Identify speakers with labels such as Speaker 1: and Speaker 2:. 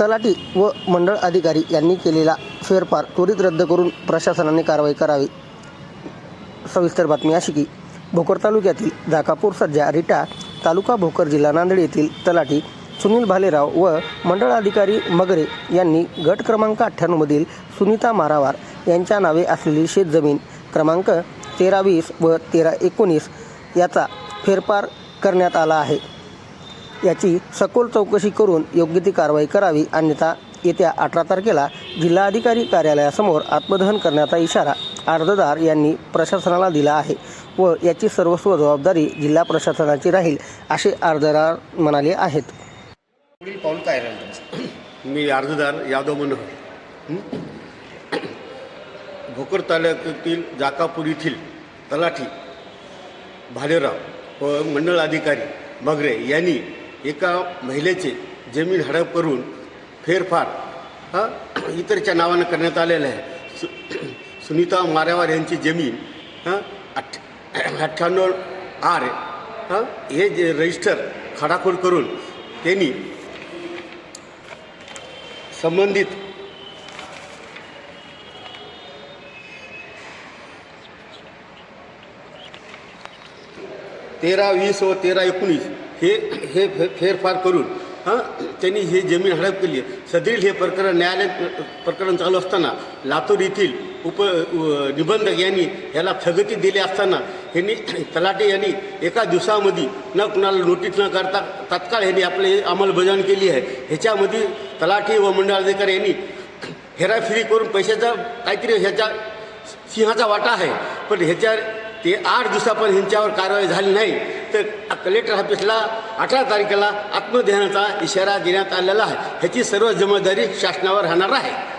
Speaker 1: तलाठी व मंडळ अधिकारी यांनी केलेला फेरफार त्वरित रद्द करून प्रशासनाने कारवाई करावी. सविस्तर बातमी अशी की भोकर तालुक्यातील जाकापूर सज्जा रिटा तालुका भोकर जिल्हा नांदेड येथील तलाठी सुनील भालेराव व मंडळ अधिकारी मगरे यांनी गट क्रमांक अठ्ठ्याण्णवमधील सुनीता मारावार यांच्या नावे असलेली शेतजमीन क्रमांक तेरा वीस व तेरा एकोणीस याचा फेरफार करण्यात आला आहे. याची सखोल चौकशी करून योग्य ती कारवाई करावी. अन्यथा येत्या अठरा तारखेला जिल्हाधिकारी कार्यालयासमोर आत्मदहन करण्याचा इशारा अर्जदार यांनी प्रशासनाला दिला आहे व याची सर्वस्व जबाबदारी जिल्हा प्रशासनाची राहील असे अर्जदार म्हणाले आहेत.
Speaker 2: पुढील पाऊल काय राहील
Speaker 3: मी अर्जदार यादव मनोहर? भोकर तालुक्यातील जाकापूर येथील तलाठी भालेराव व मंडळ अधिकारी मगरे यांनी एका महिलेचे जमीन हडप करून फेरफार हा इतरच्या नावानं करण्यात आलेलं आहे. सु सुनीता मारेवार यांची जमीन हां अठ अठ्ठ्याण्णव आर हां हे जे रजिस्टर खडाखोड करून त्यांनी संबंधित तेरा वीस व तेरा एकोणीस हे हे फे फेरफार करून हां त्यांनी ही जमीन हडप केली. आहे सदरील हे प्रकरण न्यायालय प्रकरण चालू असताना लातूर येथील उप निबंधक यांनी याला स्थगिती दिली असताना यांनी तलाटे यांनी एका दिवसामध्ये न कुणाला नोटीस न करता तत्काळ यांनी आपली अंमलबजावणी केली आहे. ह्याच्यामध्ये तलाठी व मंडळ अधिकारी यांनी हेराफेरी करून पैशाचा काहीतरी ह्याच्या सिंहाचा वाटा आहे. पण ह्याच्या ते आठ दिवसापर्यंत ह्यांच्यावर कारवाई झाली नाही. तर कलेक्टर ऑफिसला अठरा तारखेला आत्मध्यानाचा इशारा देण्यात आलेला आहे. ह्याची सर्व जबाबदारी शासनावर राहणार आहे.